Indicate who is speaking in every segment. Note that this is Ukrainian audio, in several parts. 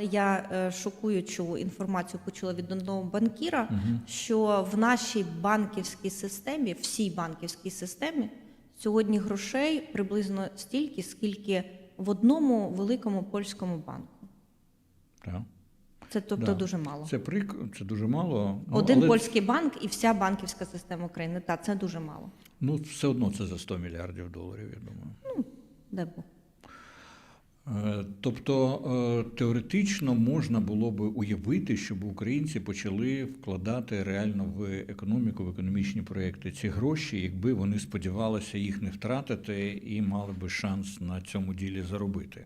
Speaker 1: Я е, шокуючу інформацію почула від одного банкіра, що в нашій банківській системі, всій банківській системі, сьогодні грошей приблизно стільки, скільки в одному великому польському банку.
Speaker 2: Так.
Speaker 1: Це тобто
Speaker 2: Да.
Speaker 1: дуже мало.
Speaker 2: Це прик, це дуже мало. Ну,
Speaker 1: Один
Speaker 2: але,
Speaker 1: польський банк і вся банківська система України. Та це дуже мало.
Speaker 2: Ну, все одно це за 100 мільярдів доларів, я думаю.
Speaker 1: Ну Де Бог.
Speaker 2: Е, Тобто е, теоретично можна було би уявити, щоб українці почали вкладати реально в економіку, в економічні проекти ці гроші, якби вони сподівалися їх не втратити і мали би шанс на цьому ділі заробити.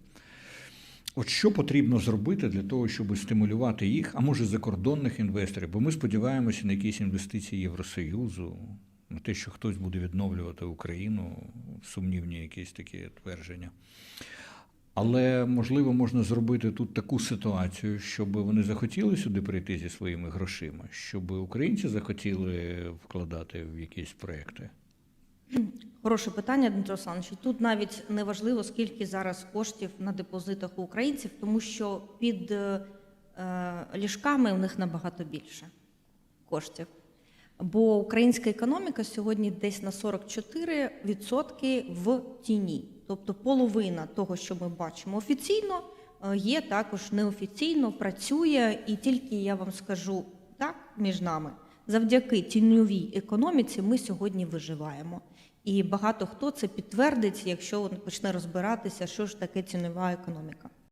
Speaker 2: От що потрібно зробити для того, щоб стимулювати їх, а може закордонних інвесторів? Бо ми сподіваємося на якісь інвестиції Євросоюзу, на те, що хтось буде відновлювати Україну, сумнівні якісь такі твердження. Але можливо можна зробити тут таку ситуацію, щоб вони захотіли сюди прийти зі своїми грошима, щоб українці захотіли вкладати в якісь проекти.
Speaker 1: Хороше питання, Дмитро Олександрович. Тут навіть не важливо, скільки зараз коштів на депозитах у українців, тому що під е, е, ліжками у них набагато більше коштів. Бо українська економіка сьогодні десь на 44% в тіні. Тобто половина того, що ми бачимо офіційно, е, є також неофіційно, працює, і тільки я вам скажу так між нами, завдяки тіньовій економіці ми сьогодні виживаємо. І багато хто це підтвердить, якщо він почне розбиратися, що ж таке цінова економіка.